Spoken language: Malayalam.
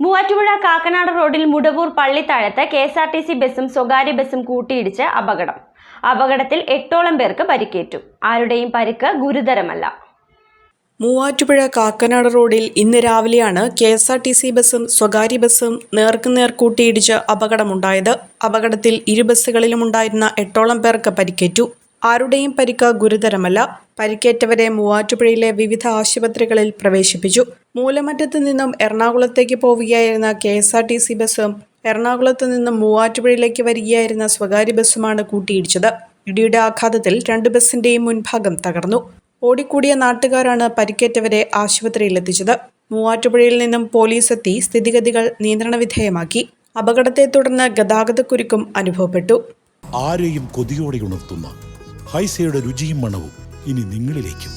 മൂവാറ്റുപുഴ കാക്കനാട് റോഡിൽ Mudavoor Pallithazhathu K S R T C ബസ്സും സ്വകാര്യ ബസ്സും കൂട്ടിയിടിച്ച് അപകടം. അപകടത്തിൽ എട്ടോളം പേർക്ക് പരിക്കേറ്റു. ആരുടെയും പരിക്ക് ഗുരുതരമല്ല. മൂവാറ്റുപുഴ കാക്കനാട് റോഡിൽ ഇന്ന് രാവിലെയാണ് K S R T C ബസ്സും സ്വകാര്യ ബസ്സും നേർക്കുനേർ കൂട്ടിയിടിച്ച് അപകടമുണ്ടായത്. അപകടത്തിൽ ഇരു ബസ്സുകളിലും ഉണ്ടായിരുന്ന എട്ടോളം പേർക്ക് പരിക്കേറ്റു. ആരുടെയും പരിക്ക് ഗുരുതരമല്ല. പരിക്കേറ്റവരെ മൂവാറ്റുപുഴയിലെ വിവിധ ആശുപത്രികളിൽ പ്രവേശിപ്പിച്ചു. മൂലമറ്റത്ത് നിന്നും എറണാകുളത്തേക്ക് പോവുകയായിരുന്ന K S R T C ബസ്സും എറണാകുളത്ത് നിന്നും മൂവാറ്റുപുഴയിലേക്ക് വരികയായിരുന്ന സ്വകാര്യ ബസ്സുമാണ് കൂട്ടിയിടിച്ചത്. ഇടിയുടെ ആഘാതത്തിൽ രണ്ട് ബസ്സിന്റെയും മുൻഭാഗം തകർന്നു. ഓടിക്കൂടിയ നാട്ടുകാരാണ് പരിക്കേറ്റവരെ ആശുപത്രിയിലെത്തിച്ചത് മൂവാറ്റുപുഴയിൽ നിന്നും പോലീസ് എത്തി സ്ഥിതിഗതികൾ നിയന്ത്രണ വിധേയമാക്കി. അപകടത്തെ തുടർന്ന് ഗതാഗതക്കുരുക്കും അനുഭവപ്പെട്ടു. ആരെയും കൊതിയോടെ ഉണർത്തുന്ന ഹൈസയുടെ രുചിയും മണവും ഇനി നിങ്ങളിലേക്കും.